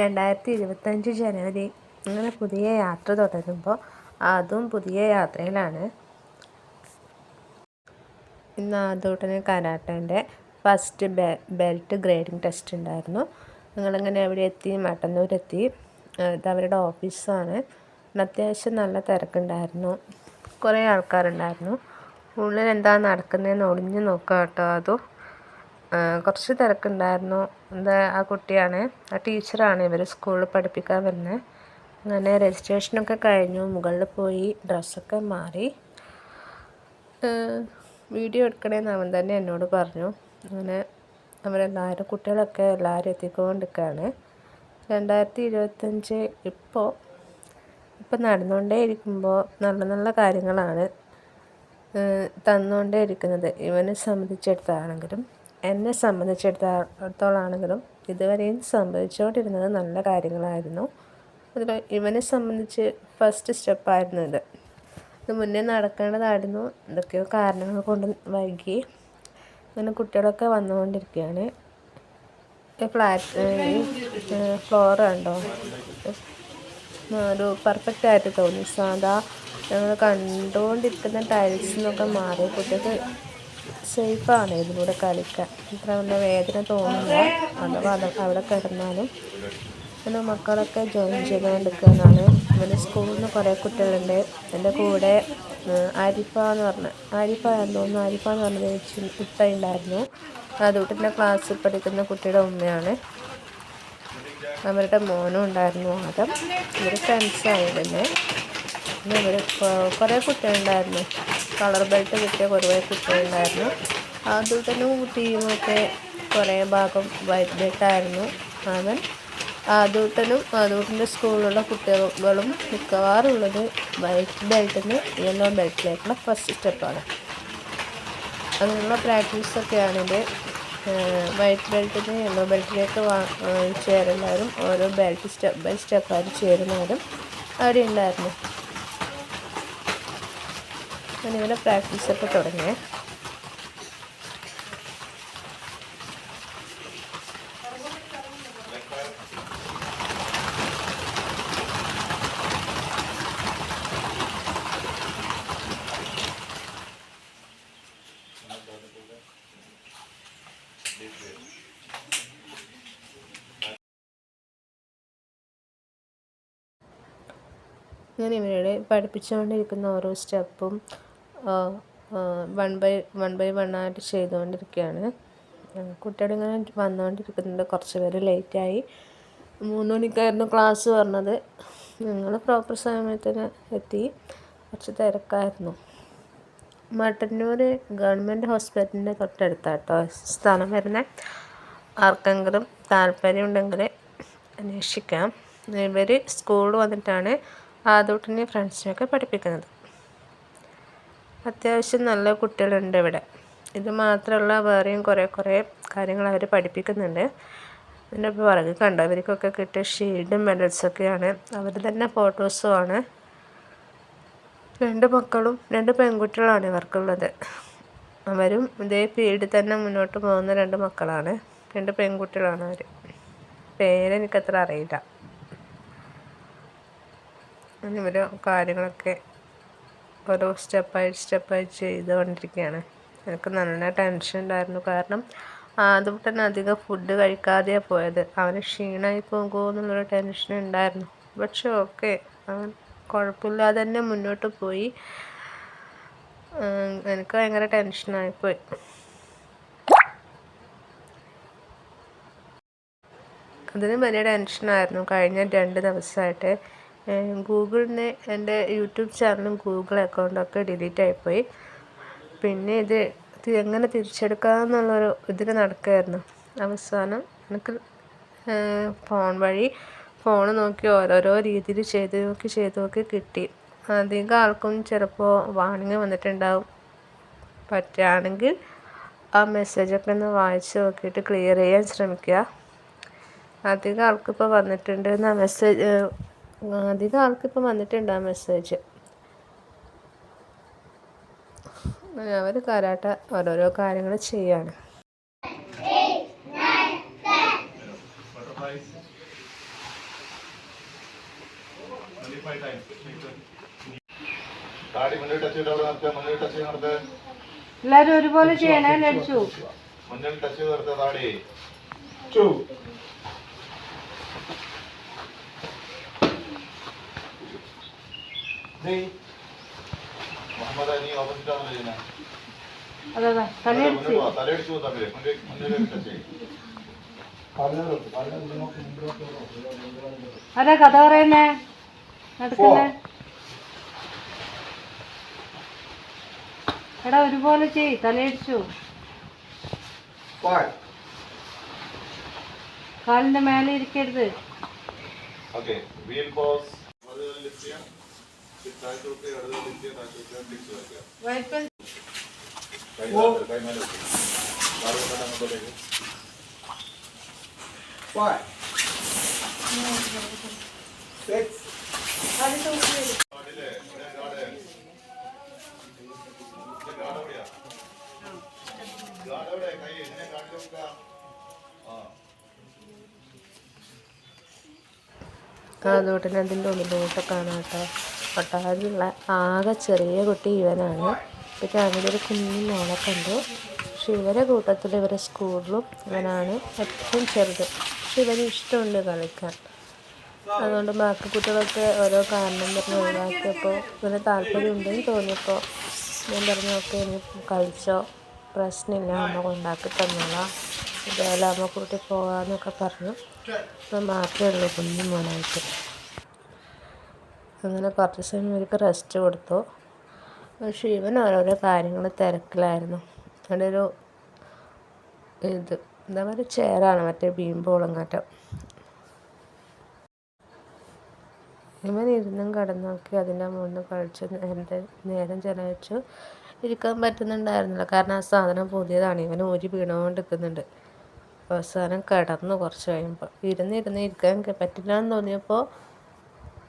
രണ്ടായിരത്തി ഇരുപത്തഞ്ച് ജനുവരി അങ്ങനെ പുതിയ യാത്ര തുടരുമ്പോൾ അതും പുതിയ യാത്രയിലാണ്. ഇന്ന് ആദ്യമായിട്ടാണ് കരാട്ടേന്റെ ഫസ്റ്റ് ബെ ബെൽറ്റ് ഗ്രേഡിംഗ് ടെസ്റ്റ് ഉണ്ടായിരുന്നു. നിങ്ങളിങ്ങനെ എവിടെ എത്തി? മട്ടന്നൂരെത്തി. ഇത് അവരുടെ ഓഫീസാണ്. അത്യാവശ്യം നല്ല തിരക്കുണ്ടായിരുന്നു. കുറേ ആൾക്കാരുണ്ടായിരുന്നു. ഉള്ളിൽ എന്താ നടക്കുന്നതെന്ന് ഒളിഞ്ഞു നോക്കാം കേട്ടോ അതും കുറച്ച് തിരക്കുണ്ടായിരുന്നു. എന്താ ആ കുട്ടിയാണ് ആ ടീച്ചറാണ് ഇവർ സ്കൂളിൽ പഠിപ്പിക്കാൻ വരുന്നത് അങ്ങനെ രജിസ്ട്രേഷനൊക്കെ കഴിഞ്ഞു മുകളിൽ പോയി ഡ്രസ്സൊക്കെ മാറി. വീഡിയോ എടുക്കണേന്ന് അവൻ തന്നെ എന്നോട് പറഞ്ഞു. അങ്ങനെ അവരെല്ലാവരും കുട്ടികളൊക്കെ എല്ലാവരും എത്തിക്കൊണ്ടിരിക്കുകയാണ്. രണ്ടായിരത്തി ഇരുപത്തഞ്ച് ഇപ്പോൾ ഇപ്പം നടന്നുകൊണ്ടേ ഇരിക്കുമ്പോൾ നല്ല നല്ല കാര്യങ്ങളാണ് തന്നുകൊണ്ടേ ഇരിക്കുന്നത് ഇവനെ സംബന്ധിച്ചിടത്താണെങ്കിലും എന്നെ സംബന്ധിച്ചിടത്തോളാണെങ്കിലും ഇതുവരെയും സംഭവിച്ചുകൊണ്ടിരുന്നത് നല്ല കാര്യങ്ങളായിരുന്നു. അതിൽ ഇവനെ സംബന്ധിച്ച് ഫസ്റ്റ് സ്റ്റെപ്പായിരുന്നു ഇത്. ഇത് മുന്നേ നടക്കേണ്ടതായിരുന്നു. എന്തൊക്കെയോ കാരണങ്ങൾ കൊണ്ട് വൈകി. അങ്ങനെ കുട്ടികളൊക്കെ വന്നുകൊണ്ടിരിക്കുകയാണ്. ഫ്ലാറ്റ് ഫ്ലോർ കണ്ടോ? ഒരു പെർഫെക്റ്റ് ആയിട്ട് തോന്നി. സാധാ ഞങ്ങൾ കണ്ടുകൊണ്ടിരിക്കുന്ന ടൈൽസ് എന്നൊക്കെ മാറി കുട്ടികൾക്ക് സേഫാണ് ഇതിലൂടെ കളിക്കാൻ. ഇത്ര വലിയ വേദന തോന്നുന്നു അഥവാ അവിടെ കിടന്നാലും. പിന്നെ മക്കളൊക്കെ ജോയിൻ ചെയ്തുകൊണ്ടിരിക്കുന്നതാണ് പിന്നെ സ്കൂളിൽ നിന്ന് കുറേ കുട്ടികളുണ്ട്. എന്റെ കൂടെ ആരിഫ എന്ന് പറഞ്ഞ ആരിഫ എന്ന് തോന്നുന്നു ആരിഫ എന്ന് പറഞ്ഞ ഇട്ട ഉണ്ടായിരുന്നു അതുകൂട്ടിന്റെ ക്ലാസ്സിൽ പഠിക്കുന്ന കുട്ടിയുടെ ഉമ്മയാണ്. അവരുടെ മോനും ഉണ്ടായിരുന്നു ആദ്യം. ഇവർ ഫ്രണ്ട്സായി പിന്നെ. പിന്നെ ഇവർ കുറേ കുട്ടികളുണ്ടായിരുന്നു. കളർ ബെൽറ്റ് കിട്ടിയ കുറേ കുട്ടികളുണ്ടായിരുന്നു. ആദ്യത്തനും ടീമൊക്കെ കുറേ ഭാഗം വൈറ്റ് അവൻ. ആദൂട്ടനും ആദൂട്ടിന്റെ സ്കൂളിലുള്ള കുട്ടികളും മിക്കവാറുള്ളത് വൈറ്റ് ബെൽറ്റിൽ നിന്ന് യെല്ലോ ബെൽറ്റിലേക്കുള്ള ഫസ്റ്റ് സ്റ്റെപ്പാണ്. അങ്ങനെയുള്ള പ്രാക്ടീസൊക്കെയാണിത് വൈറ്റ് ബെൽറ്റിൽ നിന്ന് യെല്ലോ ബെൽറ്റിലേക്ക് ചേരുന്നവരും ഓരോ ബെൽറ്റ് സ്റ്റെപ്പ് ബൈ സ്റ്റെപ്പായിട്ട് ചേരുന്നവരും അവിടെ ഉണ്ടായിരുന്നു അങ്ങനെ പ്രാക്ടീസൊക്കെ തുടങ്ങിയേ ഞാൻ ഇവരുടെ പഠിപ്പിച്ചുകൊണ്ടിരിക്കുന്ന ഓരോ സ്റ്റെപ്പും one by one by one ആയിട്ട് ചെയ്തുകൊണ്ടിരിക്കുകയാണ്. കുട്ടികളിങ്ങനെ വന്നുകൊണ്ടിരിക്കുന്നുണ്ട്. കുറച്ച് പേര് ലേറ്റായി മൂന്ന് മണിക്കായിരുന്നു ക്ലാസ് പറഞ്ഞത് ഞങ്ങൾ പ്രോപ്പർ സമയത്തിന് എത്തി. കുറച്ച് തിരക്കായിരുന്നു. മട്ടന്നൂർ ഗവൺമെന്റ് ഹോസ്പിറ്റലിന്റെ തൊട്ടടുത്താട്ടോ സ്ഥലം വരുന്നത് ആർക്കെങ്കിലും താല്പര്യമുണ്ടെങ്കിൽ അന്വേഷിക്കാം. ഇവർ സ്കൂളിൽ വന്നിട്ടാണ് ആദ്യം ഫ്രണ്ട്സിനെയൊക്കെ പഠിപ്പിക്കുന്നത്. അത്യാവശ്യം നല്ല കുട്ടികളുണ്ട് ഇവിടെ. ഇത് മാത്രമല്ല വേറെയും കുറേ കുറേ കാര്യങ്ങൾ അവർ പഠിപ്പിക്കുന്നുണ്ട്. ഇതിന്റെ പുറകെ കണ്ടോ? ഇവർക്കൊക്കെ കിട്ടിയ ഷീൽഡും മെഡൽസൊക്കെയാണ് അവർ തന്നെ ഫോട്ടോസുമാണ് രണ്ട് മക്കളും രണ്ട് പെൺകുട്ടികളാണ് ഇവർക്കുള്ളത്. അവരും ഇതേ ഫീൽഡിൽ തന്നെ മുന്നോട്ട് പോകുന്ന രണ്ട് മക്കളാണ്. രണ്ട് പെൺകുട്ടികളാണ് അവർ പേരെനിക്കത്ര അറിയില്ല. ഇവർ കാര്യങ്ങളൊക്കെ ഓരോ സ്റ്റെപ്പായി സ്റ്റെപ്പായി ചെയ്തുകൊണ്ടിരിക്കുകയാണ്. എനിക്ക് നല്ല ടെൻഷൻ ഉണ്ടായിരുന്നു. കാരണം ആദ്യം തന്നെ അധികം ഫുഡ് കഴിക്കാതെയാണ് പോയത്. അവന് ക്ഷീണമായി പോകുമോ എന്നുള്ളൊരു ടെൻഷൻ ഉണ്ടായിരുന്നു. പക്ഷെ ഓക്കെ അവൻ കുഴപ്പമില്ലാതെ തന്നെ മുന്നോട്ട് പോയി. എനിക്ക് ഭയങ്കര ടെൻഷനായിപ്പോയി അതിന് വലിയ ടെൻഷനായിരുന്നു കഴിഞ്ഞ രണ്ട് ദിവസമായിട്ട് ഗൂഗിളിന് എന്റെ യൂട്യൂബ് ചാനലും ഗൂഗിൾ അക്കൗണ്ടൊക്കെ ഡിലീറ്റ് ആയിപ്പോയി. പിന്നെ ഇത് എങ്ങനെ തിരിച്ചെടുക്കാമെന്നുള്ളൊരു ഇതിൽ നടക്കുകയായിരുന്നു അവസാനം എനിക്ക് ഫോൺ വഴി ഫോൺ നോക്കി ഓരോരോ രീതിയിൽ ചെയ്ത് നോക്കി ചെയ്ത് നോക്കി കിട്ടി. അധികം ആൾക്കും ചിലപ്പോൾ വാണിംഗ് വന്നിട്ടുണ്ടാവും. പറ്റുകയാണെങ്കിൽ ആ മെസ്സേജൊക്കെ ഒന്ന് വായിച്ച് നോക്കിയിട്ട് ക്ലിയർ ചെയ്യാൻ ശ്രമിക്കുക. അധികം ആൾക്കിപ്പോൾ വന്നിട്ടുണ്ട്. ആ മെസ്സേജ് അധികം ആൾക്കിപ്പം വന്നിട്ടുണ്ട് ആ മെസ്സേജ് അവർ കരാട്ട ഓരോരോ കാര്യങ്ങൾ ചെയ്യാണ്. 25 times. താടി മുന്നിൽ ടച്ച് ചെയ്ത് അവിടെ നിർത്തുക മുന്നിൽ ടച്ച് ചെയ്ത് നിർത്തുക എല്ലാവരും ഒരുപോലെ ചെയ്യണേ ലടിച്ചു മുന്നിൽ ടച്ച് ചെയ്ത് നിർത്തുക താടി Two. Three. Muhammad Ali opposite ആണല്ലോ ചെയ്യുന്നത് അതെ അതെ മുന്നിൽ പോവാ തലയടിച്ചു പോകും തമ്മിൽ മുന്നിൽ മുന്നിൽ ടച്ച് ചെയ്യും പതിനാറ് പതിനാറ് നോക്കി മുമ്പോട്ട് അതെ കഥ പറയുന്നേ? നടക്കുന്നേ? എടാ ഒരുപോലെ ചെയ് തലയടിച്ചു. കാലിന്റെ മേലെ ഇരിക്കരുത്. ഓക്കെ വീൽ ബോസ് ചെയ്യാം Five. Six. ആ കാതോട്ടിന് അതിന്റെ ഉള്ളിലോട്ട് കാണാം കേട്ടോ. ഒട്ടാകെയുള്ള ആകെ ചെറിയ കുട്ടി ഇവനാണ്. പിന്നെ അവിടെ ഒരു കുഞ്ഞു മോളക്കുണ്ട് പക്ഷെ ഇവരെ കൂട്ടത്തിൽ ഇവരെ സ്കൂളിലും ഇവനാണ് ഏറ്റവും ചെറുത്. പക്ഷെ ഇവന് ഇഷ്ടമുണ്ട് കളിക്കാൻ. അതുകൊണ്ട് ബാക്കി കുട്ടികളൊക്കെ ഓരോ കാരണം പറഞ്ഞ് ഒഴിവാക്കിയപ്പോൾ ഇവന് താല്പര്യം തോന്നിയപ്പോൾ ഞാൻ പറഞ്ഞു ഓക്കെ ഇനി കളിച്ചോ. പ്രശ്നമില്ല. അമ്മ കൊണ്ടാക്കി തന്നോളാം. ഇതേപോലെ അമ്മ കൂട്ടി പോകാമെന്നൊക്കെ പറഞ്ഞു. അപ്പം മാത്രമേ ഉള്ളൂ കുഞ്ഞു മോനായിട്ട്. അങ്ങനെ കുറച്ച് സമയം ഇവർക്ക് റെസ്റ്റ് കൊടുത്തു. പക്ഷേ ഇവൻ ഓരോരോ കാര്യങ്ങൾ തിരക്കിലായിരുന്നു. അവിടെ ഒരു ഇത് എന്താ പറയുക ചെയറാണ് മറ്റേ ബീംബോളങ്ങാറ്റം ഇവൻ ഇരുന്നും കടന്നോക്കി അതിന്റെ മുന്നിൽ കളിച്ച് നേരത്തെ നേരം ചെലവഴിച്ചു. ഇരിക്കാൻ പറ്റുന്നുണ്ടായിരുന്നില്ല. കാരണം ആ സാധനം പുതിയതാണ്. ഇവൻ ഊരി വീണുകൊണ്ട് നിൽക്കുന്നുണ്ട് അവസാനം കിടന്നു കുറച്ച് കഴിയുമ്പോൾ ഇരുന്നിരുന്ന് ഇരിക്കാൻ പറ്റില്ല എന്ന് തോന്നിയപ്പോൾ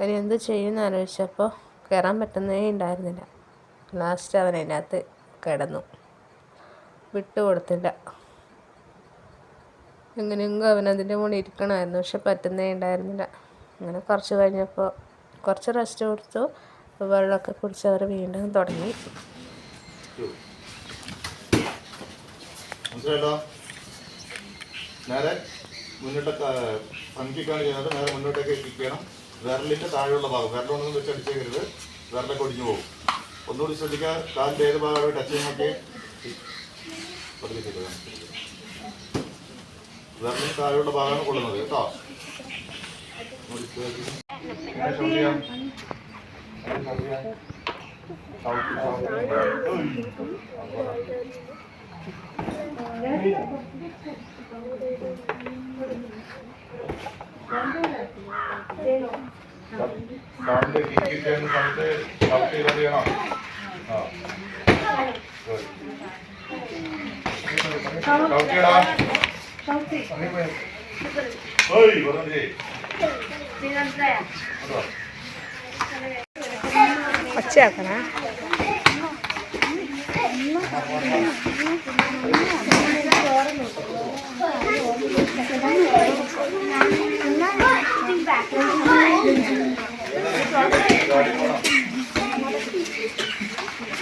ഇനി എന്ത് ചെയ്യുമെന്ന് ആലോചിച്ചപ്പോൾ കയറാൻ പറ്റുന്നേ ഉണ്ടായിരുന്നില്ല. ലാസ്റ്റ് അവൻ അതിനകത്ത് കിടന്നു. വിട്ടുകൊടുത്തില്ല എങ്ങനെയെങ്കിലും അവൻ അതിന്റെ മുകളിൽ ഇരിക്കണമായിരുന്നു. പക്ഷെ പറ്റുന്നേ ഉണ്ടായിരുന്നില്ല. അങ്ങനെ കുറച്ച് കഴിഞ്ഞപ്പോൾ കുറച്ച് റെസ്റ്റ് കൊടുത്തു. വെള്ളമൊക്കെ കുടിച്ച് അവർ വീണ്ടും തുടങ്ങി. നേരെ മുന്നോട്ട് ഫ്രണ്ടിലേക്കാണ് ചെയ്യുന്നത് നേരെ മുന്നോട്ടേക്ക് കിക്ക് വിരലിന്റെ താഴെയുള്ള ഭാഗം. വിരലൊന്നും വെച്ച് അടിച്ചേക്കരുത്. വിരലൊക്കെ ഒടിഞ്ഞു പോകും. ഒന്നുകൂടി ശ്രദ്ധിക്കുക. കാലിന്റെ ഏത് ഭാഗമായി ടച്ച് ചെയ്തോ. വിരലിന് താഴെയുള്ള ഭാഗമാണ് കൊള്ളുന്നത്. കേട്ടോ? Thank ശ്രദ്ധിക്കുക. ഇങ്ങനെ shout ചെയ്യാം. ഇങ്ങനെ shout ചെയ്യാം. Shout, shout. ഉയ്.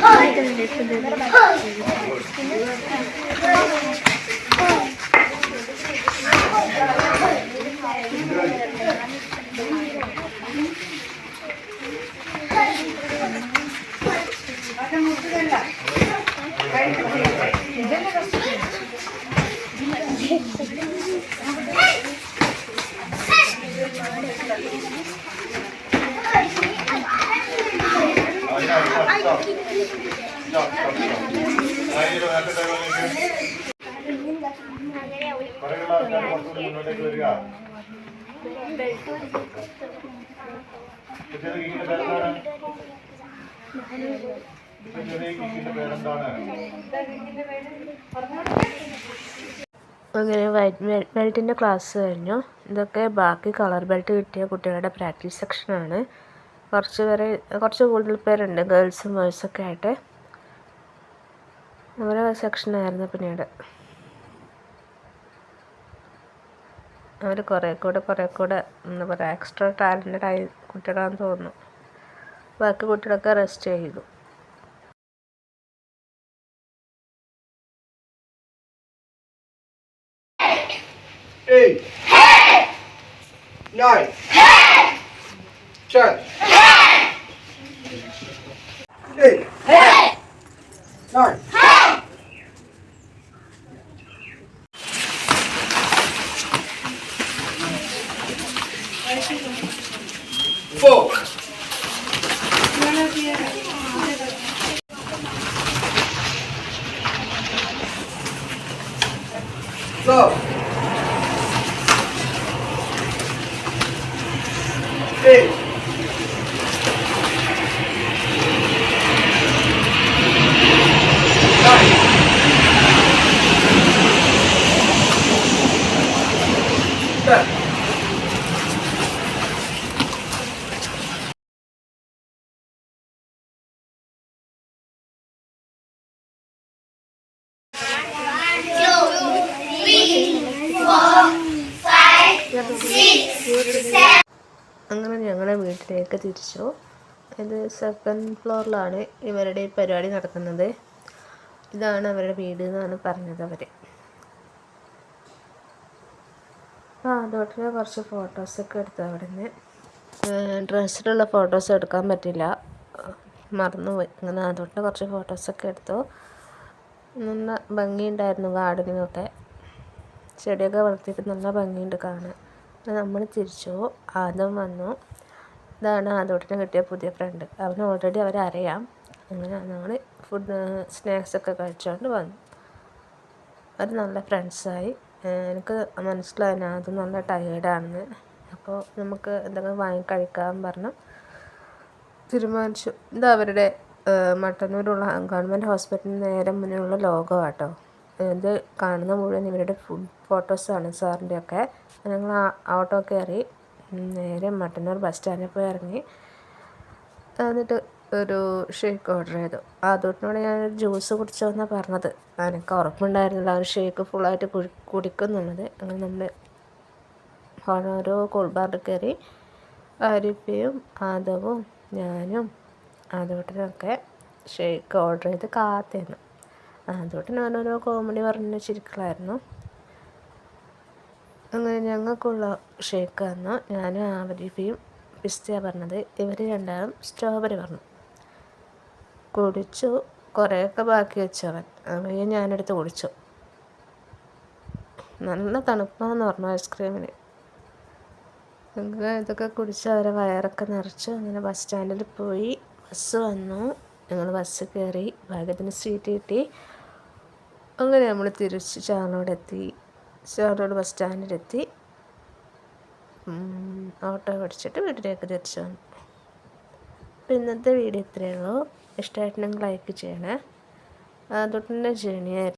കാലിന്റെ കിക്ക് അങ്ങനെ വൈറ്റ് ബെൽറ്റിന്റെ ക്ലാസ് കഴിഞ്ഞു. ഇതൊക്കെ ബാക്കി കളർ ബെൽറ്റ് കിട്ടിയ കുട്ടികളുടെ പ്രാക്ടീസ് സെക്ഷനാണ് കുറച്ച് പേരെ കുറച്ച് കൂടുതൽ പേരുണ്ട്. ഗേൾസും ബോയ്സൊക്കെ ആയിട്ട്. അവരെ സെക്ഷനായിരുന്നു പിന്നീട് അവർ കുറേ കൂടെ കുറേ കൂടെ എന്താ പറയുക എക്സ്ട്രാ ടാലന്റഡ് ആയി കുട്ടികളാണെന്ന് തോന്നുന്നു ബാക്കി കുട്ടികളൊക്കെ റെസ്റ്റ് ചെയ്തു Eight. Nine. Hey! Ten. Four. വീട്ടിലേക്ക് തിരിച്ചു. ഇത് സെക്കൻഡ് ഫ്ലോറിലാണ് ഇവരുടെ പരിപാടി നടക്കുന്നത്. ഇതാണ് അവരുടെ വീട് എന്നാണ് പറഞ്ഞത് അവർ ആ അതോട്ടിലെ കുറച്ച് ഫോട്ടോസൊക്കെ എടുത്തു അവിടെ നിന്ന് ഡ്രസ്സിലുള്ള ഫോട്ടോസ് എടുക്കാൻ പറ്റില്ല. മറന്നുപോയി. അങ്ങനെ അതോട്ടിലെ കുറച്ച് ഫോട്ടോസൊക്കെ എടുത്തു. നല്ല ഭംഗിയുണ്ടായിരുന്നു ഗാർഡനിങ്ങൊക്കെ. ചെടിയൊക്കെ വളർത്തിയിട്ട് നല്ല ഭംഗിയുണ്ട് കാണാൻ. നമ്മൾ തിരിച്ചു. ആദ്യം വന്നു. ഇതാണ് ആദോട്ടിന് കിട്ടിയ പുതിയ ഫ്രണ്ട് അവന് ഓൾറെഡി അവരെ അറിയാം. അങ്ങനെ ഞങ്ങൾ ഫുഡ് സ്നാക്സൊക്കെ കഴിച്ചുകൊണ്ട് വന്നു. അവർ നല്ല ഫ്രണ്ട്സായി എനിക്ക് മനസ്സിലായി അത് നല്ല ടയേർഡാണെന്ന് അപ്പോൾ നമുക്ക് എന്തെങ്കിലും വാങ്ങി കഴിക്കാൻ പറഞ്ഞു. തീരുമാനിച്ചു. ഇത് അവരുടെ മട്ടന്നൂരുള്ള ഗവൺമെന്റ് ഹോസ്പിറ്റലിന് നേരെ മുന്നിലുള്ള ലോകമാട്ടോ ഇത് കാണുന്ന മുഴുവൻ ഇവരുടെ ഫുഡ് ഫോട്ടോസാണ് സാറിന്റെയൊക്കെ ഞങ്ങൾ ഓട്ടോ കയറി നേരെ മട്ടന്നൂർ ബസ് സ്റ്റാൻഡിൽ പോയി ഇറങ്ങി. എന്നിട്ട് ഒരു ഷേക്ക് ഓർഡർ ചെയ്തു. അതുകൊണ്ടാണ് ഞാനൊരു ജ്യൂസ് കുടിച്ചോന്നാണ് പറഞ്ഞത്. എനിക്ക് ഉറപ്പുണ്ടായിരുന്നില്ല. ആ ഒരു ഷേക്ക് ഫുള്ളായിട്ട് കുടി കുടിക്കുന്നുള്ളത്. അങ്ങനെ നമ്മൾ ഓരോ കൂൾബാറിൽ കയറി അരിപ്പയും ആദവും ഞാനും ആദവട്ടനൊക്കെ ഷേക്ക് ഓർഡർ ചെയ്ത് കാത്തിരുന്നു. ആദവട്ടൻ ഓരോരോ കോമഡി പറഞ്ഞ് ചിരിക്കലായിരുന്നു അങ്ങനെ ഞങ്ങൾക്കുള്ള ഷേക്ക് തന്നു ഞാനും ആരിഫയും പിസ്തയാണ് പറഞ്ഞത്. ഇവർ രണ്ടാളും സ്ട്രോബെറി പറഞ്ഞു. കുടിച്ചു. കുറേയൊക്കെ ബാക്കി വെച്ചവൻ. അവയെ ഞാനെടുത്ത് കുടിച്ചു. നല്ല തണുപ്പാന്ന് പറഞ്ഞു ഐസ്ക്രീമിന്. അങ്ങനെ ഇതൊക്കെ കുടിച്ച് അവരെ വയറൊക്കെ നിറച്ചു അങ്ങനെ ബസ് സ്റ്റാൻഡിൽ പോയി. ബസ് വന്നു. ഞങ്ങൾ ബസ് കയറി. ഭാഗ്യത്തിന് സീറ്റ് കിട്ടി. അങ്ങനെ നമ്മൾ തിരിച്ച് ചാലോടെത്തി ചാലോട് ബസ് സ്റ്റാൻഡിലെത്തി ഓട്ടോ പിടിച്ചിട്ട് വീട്ടിലേക്ക് തിരിച്ചു വന്നു. അപ്പോൾ ഇന്നത്തെ വീഡിയോ ഇത്രയേ ഉള്ളൂ. ഇഷ്ടമായിട്ടുണ്ടെങ്കിൽ ലൈക്ക് ചെയ്യണേ. തൊട്ടിന്റെ ജേണിയായിരുന്നു